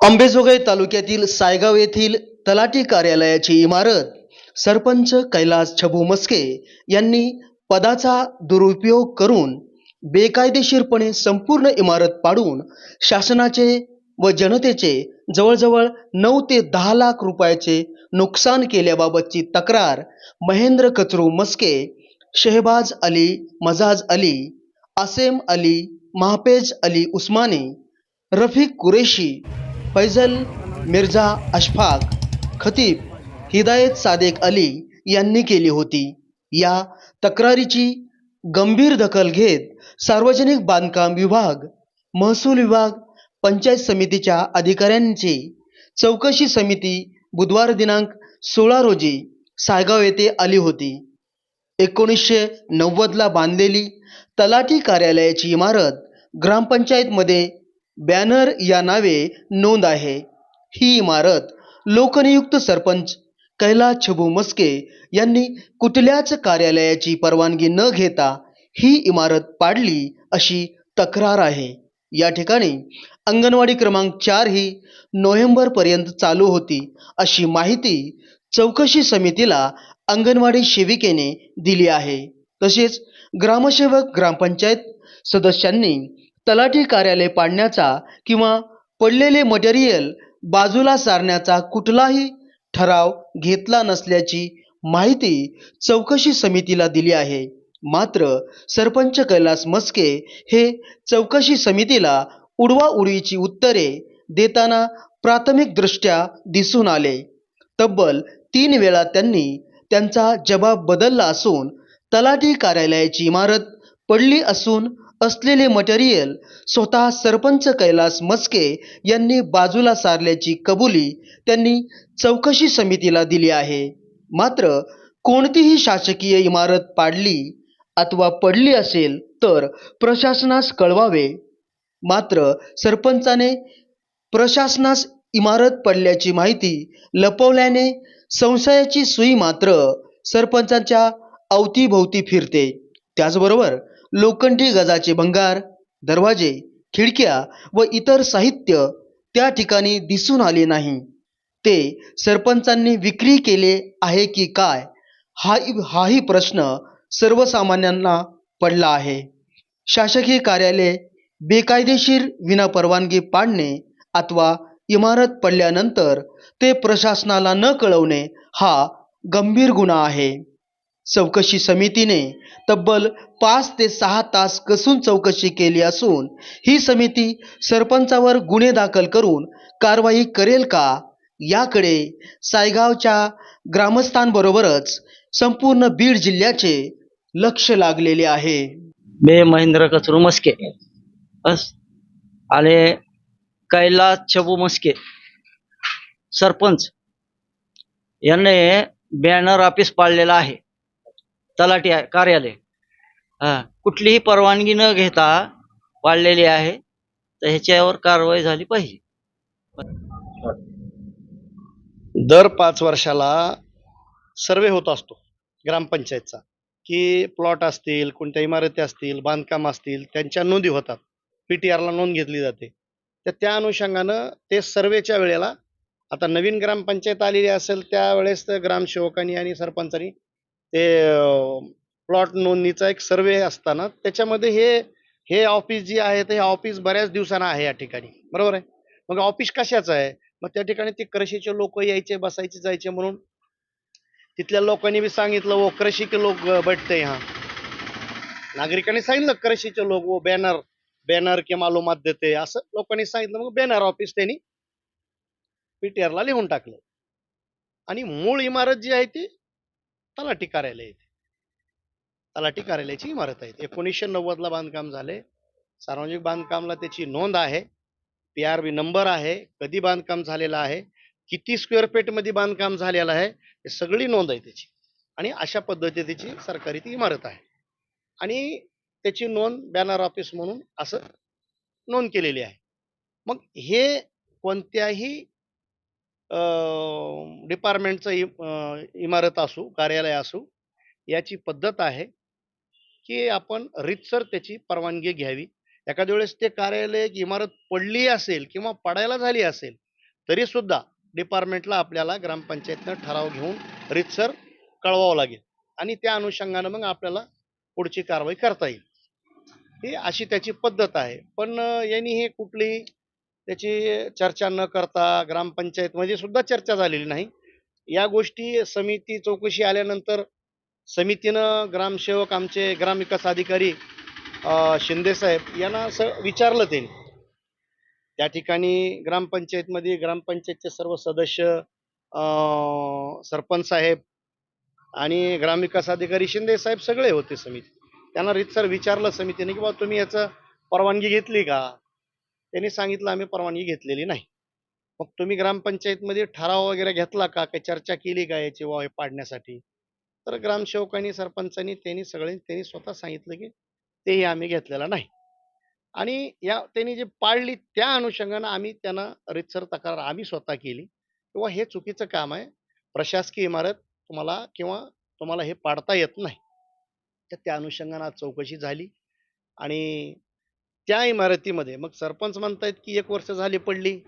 अंबेजोगाई तालुक्यातील सायगाव येथील तलाठी कार्यालयाची इमारत सरपंच कैलास छबू मस्के यांनी पदाचा दुरुपयोग करून बेकायदेशीरपणे संपूर्ण इमारत पाडून शासनाचे व जनतेचे जवळजवळ नऊ ते दहा लाख रुपयाचे नुकसान केल्याबाबतची तक्रार महेंद्र कचरू मस्के शेहबाज अली मजाज अली आसेम अली महापेज अली उस्मानी रफिक कुरेशी फैजल मिर्झा अशफाक खतीब हिदायत सादेक अली यांनी केली होती. या तक्रारीची गंभीर दखल घेत सार्वजनिक बांधकाम विभाग महसूल विभाग पंचायत समितीच्या अधिकाऱ्यांची चौकशी समिती बुधवार दिनांक सोळा रोजी सायगाव येथे आली होती. एकोणीसशे नव्वदला बांधलेली तलाठी कार्यालयाची इमारत ग्रामपंचायतमध्ये बॅनर या नावे नोंद आहे. ही इमारत लोकनियुक्त सरपंच कैलास छबू मस्के यांनी कुठल्याच कार्यालयाची परवानगी न घेता ही इमारत पाडली अशी तक्रार आहे. या ठिकाणी अंगणवाडी क्रमांक चार ही नोव्हेंबरपर्यंत चालू होती अशी माहिती चौकशी समितीला अंगणवाडी सेविकेने दिली आहे. तसेच ग्रामसेवक ग्रामपंचायत सदस्यांनी तलाठी कार्यालय पाडण्याचा किंवा पडलेले मटेरियल बाजूला सारण्याचा कुठलाही ठराव घेतला नसल्याची माहिती चौकशी समितीला दिली आहे. मात्र सरपंच कैलास मस्के हे चौकशी समितीला उडवाउडवीची उत्तरे देताना प्राथमिकदृष्ट्या दिसून आले. तब्बल तीन वेळा त्यांनी त्यांचा जबाब बदलला असून तलाठी कार्यालयाची इमारत पडली असून असलेले मटेरियल स्वतः सरपंच कैलास मस्के यांनी बाजूला सारल्याची कबुली त्यांनी चौकशी समितीला दिली आहे. मात्र कोणतीही शासकीय इमारत पाडली अथवा पडली असेल तर प्रशासनास कळवावे. मात्र सरपंचाने प्रशासनास इमारत पडल्याची माहिती लपवल्याने संशयाची सुई मात्र सरपंचाच्या अवतीभोवती फिरते. त्याचबरोबर लोखंडी गजाचे भंगार दरवाजे खिडक्या व इतर साहित्य त्या ठिकाणी दिसून आले नाही. ते सरपंचांनी विक्री केले आहे की काय हा हाही प्रश्न सर्वसामान्यांना पडला आहे. शासकीय कार्यालय बेकायदेशीर विनापरवानगी पाडणे अथवा इमारत पडल्यानंतर ते प्रशासनाला न कळवणे हा गंभीर गुन्हा आहे. चौकशी समितीने तब्बल पाच ते सहा तास कसून चौकशी केली असून ही समिती सरपंचावर गुन्हे दाखल करून कारवाई करेल का? याकडे सायगावच्या ग्रामस्थांबरोबरच संपूर्ण बीड जिल्ह्याचे लक्ष लागलेले आहे. बे महेंद्र कचरू मस्के. अस आणि कैलास छबू मस्के. सरपंच. यांनी बॅनर ऑफिस पाळलेला आहे. तलाठी कार्यालय. हा कुठलीही परवानगी न घेता वाढलेली आहे तर ह्याच्यावर कारवाई झाली पाहिजे. दर पाच वर्षाला सर्वे होत असतो ग्रामपंचायतचा की प्लॉट असतील कोणत्या इमारती असतील बांधकाम असतील त्यांच्या नोंदी होतात. पी टी आरला नोंद घेतली जाते. तर त्या अनुषंगानं ते सर्वेच्या वेळेला आता नवीन ग्रामपंचायत आलेली असेल त्यावेळेस तर ग्रामसेवकांनी आणि सरपंचांनी ते प्लॉट नोंदणीचा एक सर्वे असताना त्याच्यामध्ये हे हे ऑफिस जे आहे ते हे ऑफिस बऱ्याच दिवसांना आहे या ठिकाणी. बरोबर आहे? मग ऑफिस कशाचं आहे? मग त्या ठिकाणी ते कृषीचे लोक यायचे बसायचे जायचे म्हणून तिथल्या लोकांनी बी सांगितलं वो कृषी के लोक बैठते हा. नागरिकांनी सांगितलं कृषीचे लोक वो बॅनर बॅनर के मालूमात देते. असं लोकांनी सांगितलं मग बॅनर ऑफिस त्यांनी पीटीआरला ला लिहून टाकलं. आणि मूळ इमारत जी आहे ती तलाठी कार्यालय आहे तलाठी कार्यालयाची इमारत आहे. एकोणीसशे नव्वदला बांधकाम झाले सार्वजनिक बांधकामला त्याची नोंद आहे. पी आर बी नंबर आहे. कधी बांधकाम झालेलं आहे? किती स्क्वेअर फीटमध्ये बांधकाम झालेलं आहे? हे सगळी नोंद आहे त्याची. आणि अशा पद्धतीची सरकारी ती इमारत आहे. आणि त्याची नोंद बॅनर ऑफिस म्हणून असं नोंद केलेली आहे. मग हे कोणत्याही डिपार्टमेंटचं इमारत असू कार्यालय असू याची पद्धत आहे की आपण रीतसर त्याची परवानगी घ्यावी. एखाद्या वेळेस ते कार्यालय एक इमारत पडली असेल किंवा पडायला झाली असेल तरीसुद्धा डिपार्टमेंटला आपल्याला ग्रामपंचायतनं ठराव घेऊन रितसर कळवावं लागेल आणि त्या अनुषंगानं मग आपल्याला पुढची कारवाई करता येईल. ही अशी त्याची पद्धत आहे. पण यांनी हे कुठली त्याची चर्चा न करता ग्रामपंचायतमध्ये सुद्धा चर्चा झालेली नाही. या गोष्टी समिती चौकशी आल्यानंतर समितीनं ग्रामसेवक आमचे ग्रामविकास अधिकारी शिंदेसाहेब शिंदे साहेब यांना असं विचारलं त्यांनी. त्या ठिकाणी ग्रामपंचायतमध्ये ग्रामपंचायतचे सर्व सदस्य सरपंच साहेब आणि ग्रामविकास अधिकारी शिंदे साहेब सगळे होते समिती. त्यांना रितसर विचारलं समितीने की बाबा तुम्ही याचं परवानगी घेतली का? त्यांनी सांगितलं आम्ही परवानगी घेतलेली नाही. मग तुम्ही ग्रामपंचायतमध्ये ठराव वगैरे घेतला का? काही चर्चा केली का याची वा हे पाडण्यासाठी? तर ग्रामसेवकांनी सरपंचांनी त्यांनी सगळे त्यांनी स्वतः सांगितलं की तेही आम्ही घेतलेला नाही. आणि या त्यांनी जे पाळली त्या अनुषंगानं आम्ही त्यांना रितसर तक्रार आम्ही स्वतः केली. किंवा हे चुकीचं काम आहे. प्रशासकीय इमारत तुम्हाला किंवा तुम्हाला हे पाडता येत नाही. तर त्या अनुषंगानं आज चौकशी झाली. आणि त्या इमारतीमध्ये मग सरपंच म्हणतायत की एक वर्ष झाली पडली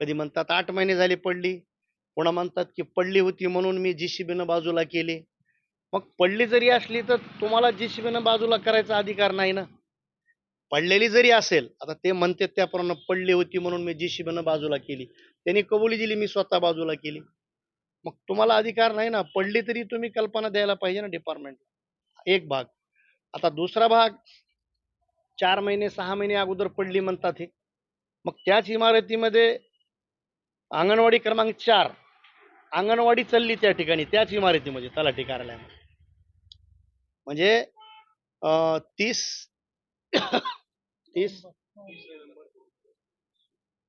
कधी म्हणतात आठ महिने झाले पडली पुन्हा म्हणतात की पडली होती म्हणून मी जी सी बाजूला केली. मग पडली जरी असली तर तुम्हाला जी सी बाजूला करायचा अधिकार नाही ना? पडलेली जरी असेल आता ते म्हणते त्याप्रमाणे पडली होती म्हणून मी जी सी बाजूला केली. त्यांनी कबुली दिली मी स्वतः बाजूला केली. मग तुम्हाला अधिकार नाही ना? पडली तरी तुम्ही कल्पना द्यायला पाहिजे ना डिपार्टमेंटला एक भाग. आता दुसरा भाग चार महिने सहा महिने अगोदर पडली म्हणतात हे. मग त्याच इमारतीमध्ये अंगणवाडी क्रमांक चार अंगणवाडी चालली त्या ठिकाणी त्याच इमारतीमध्ये तलाठी कार्यालयामध्ये. म्हणजे तीस तीस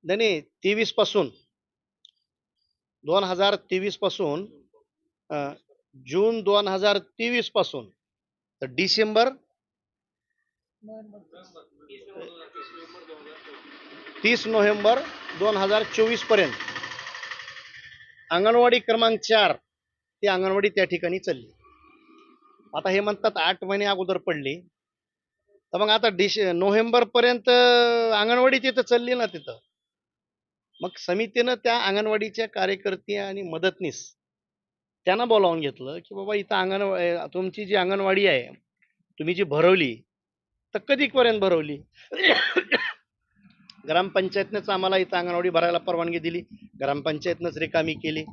नाही नाही तेवीसपासून दोन हजार तेवीसपासून अं, जून दोन हजार तेवीसपासून तर डिसेंबर तीस नोव्हेंबर दोन हजार चोवीसपर्यंत. अंगणवाडी क्रमांक चार ती अंगणवाडी त्या ठिकाणी चालली. आता हे म्हणतात आठ महिने अगोदर पडली. तर मग आता डिश नोव्हेंबर पर्यंत अंगणवाडी तिथं चालली ना तिथं. मग समितीनं त्या अंगणवाडीच्या कार्यकर्ते आणि मदतनीस त्यांना बोलावून घेतलं की बाबा इथं अंगणवाडी तुमची जी अंगणवाडी आहे तुम्ही जी भरवली तर कधीपर्यंत भरवली? ग्रामपंचायतनंच आम्हाला इथं अंगणवाडी भरायला परवानगी दिली. ग्रामपंचायतनंच रिकामी केली.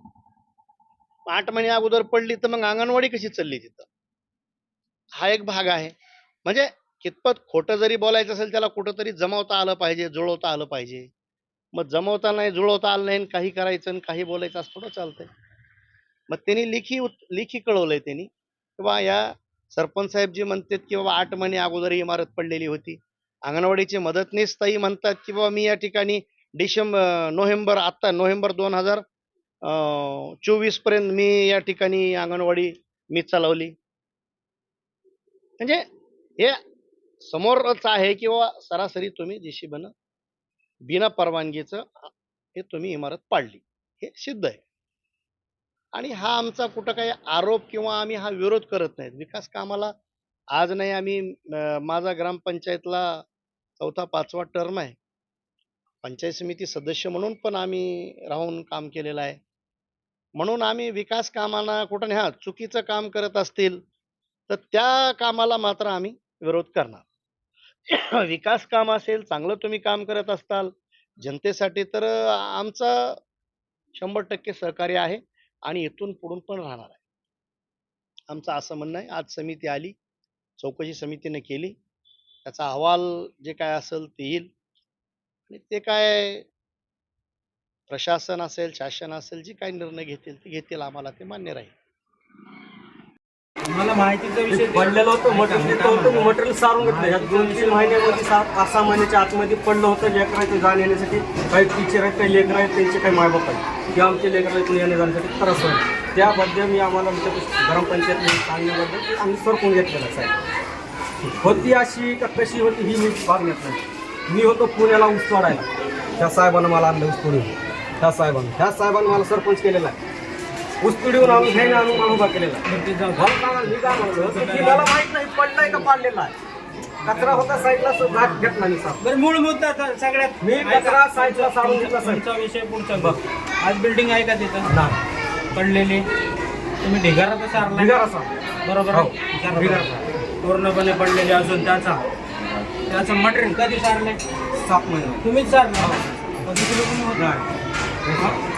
आठ महिने अगोदर पडली तर मग अंगणवाडी कशी चालली तिथं? हा एक भाग आहे. म्हणजे कितपत खोटं जरी बोलायचं असेल त्याला कुठंतरी जमवता आलं पाहिजे जुळवता आलं पाहिजे. मग जमवता नाही जुळवता आलं नाही आणि काही करायचं आणि काही बोलायचं असं थोडं चालतंय. मग त्यांनी लिखी उत- लिखी कळवलंय त्यांनी. किंवा या सरपंच साहेब जे म्हणतात की बाबा आठ महिने अगोदर इमारत पडलेली होती. अंगणवाडीचे मदतनीस ताई म्हणतात की बाबा मी या ठिकाणी डिसेंबर नोव्हेंबर आत्ता नोव्हेंबर दोन हजार चोवीसपर्यंत मी या ठिकाणी अंगणवाडी मी चालवली. म्हणजे हे समोरच आहे किंवा सरासरी तुम्ही जेशी बिना परवानगीचं हे तुम्ही इमारत पाडली. हे सिद्ध आहे. आणि हा आमचा कुठं काही आरोप किंवा आम्ही हा विरोध करत नाहीत. विकास कामाला आज नाही आम्ही माझा ग्रामपंचायतला चौथा पाचवा टर्म आहे. पंचायत समिती सदस्य म्हणून पण आम्ही राहून काम केलेलं आहे. म्हणून आम्ही विकास कामांना कुठं नाही चुकीचं काम करत असतील तर त्या कामाला मात्र आम्ही विरोध करणार. विकास काम असेल चांगलं तुम्ही काम करत असताल जनतेसाठी तर आमचा आमचं शंभर टक्के सहकार्य आहे. आणि इथून पुढून पण राहणार आहे. आमचं असं म्हणणं आहे आज समिती आली चौकशी समितीने केली त्याचा अहवाल जे काय असेल ते येईल. आणि ते काय प्रशासन असेल शासन असेल जे काही निर्णय घेतील ते घेतील आम्हाला ते मान्य राहील. मला माहितीचा विषय पडलेलं होतं मटेरियल होतं मी मटेरियल सारून घेतलं. यात दोन तीन महिन्यामध्ये सात पाच सहा महिन्याच्या आतमध्ये पडलं होतं. लेकराचे जाण येण्यासाठी काही टीचर आहेत काही लेकर आहेत त्यांचे काही मायबाप आहेत. की आमचे लेकर इथून येण्या जाण्यासाठी त्रास होईल त्याबद्दल मी आम्हाला आमच्या ग्रामपंचायतमध्ये सांगण्याबद्दल आम्ही सरकून घेतलेलं साहेब. होती अशी का कशी होती ही मी भाग घेत नाही. मी होतो पुण्याला ऊस तोडायला त्या साहेबानं मला आणलं ऊस तोडून त्या साहेबानं त्या साहेबानं मला सरपंच केलेला आहे. उस्तुडीहून आणून घ्यायला आणून मला उभा केलेला. मला सांगा, मी काय म्हणलो की मला माहीत नाही पडलाय का पाडलेला आहे. कचरा होता साईडला सो- घाट घेतला मी साफ. बरं मूळ मुद्दा तर सगळ्यात मी. कचरा साईडला सारून घेतला साहेब. तुमचा विषय पुढचा बघ. आज बिल्डिंग आहे का तिथं? पडलेली. तुम्ही ढिगारा तर सारला ढिगारा बरोबर हो. आहे? ढिगारा पूर्णपणे पडलेली असून त्याचा त्याचं मटेरियल कधी सारलंय? सात महिने. तुम्हीच सारलं? दुसरं कोणी होतं? नाही.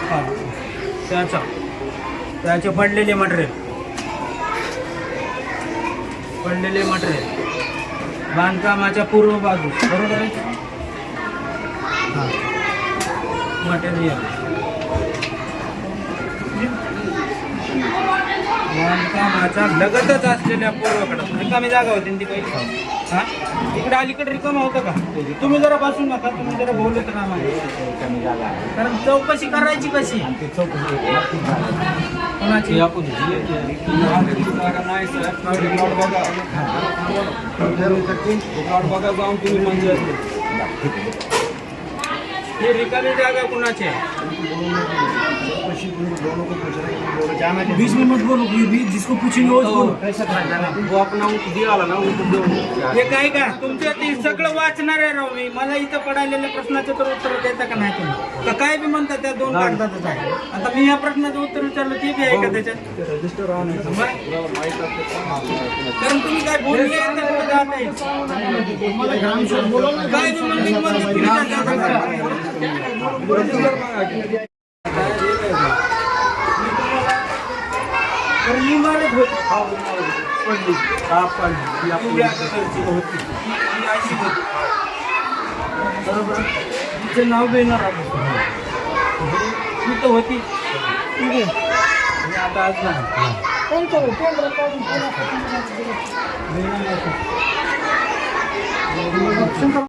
हा. त्याचा त्याचे पडलेले मटेरियल पडलेले मटेरियल बांधकामाच्या पूर्व बाजू. बरोबर आहे? हा. मटेरियल बांधकामाच्या लगतच असलेल्या पूर्वकडं. कमी जागा होती ती पहिली? हा? इकडे अलीकडे रिकामं होतं का? तुम्ही जरा बसून नका तुम्ही जरा बोलत राहा. कारण चौकशी करायची कशी? कोणाची? ही रिकामी जागा कुणाची आहे? बीस में मत बोलो ये भी जिसको पूछेंगे वो बोलो। कैसा वो अपना उनको दिया वाला ना उनको दो। हे काय का? तुमचं ते सगळं वाचणार आहे राव मी. मला इथं पडायलेल्या प्रश्नाचं तर उत्तर देता का नाही तुम्ही? का काय बी म्हणता त्या दोन कागदातच आहे आता मी ह्या प्रश्नाचं उत्तर विचारलं ते बी आहे का त्याच्यात? रजिस्टर ऑन है? कारण तुम्ही काय बोलले जात? आहे. काय बी म्हणले की तर इमारत होती पडली होती ती अशी होती बरोबर. तिचं नाव देणार आपण ती तर होती ठीक आहे आता आज नाही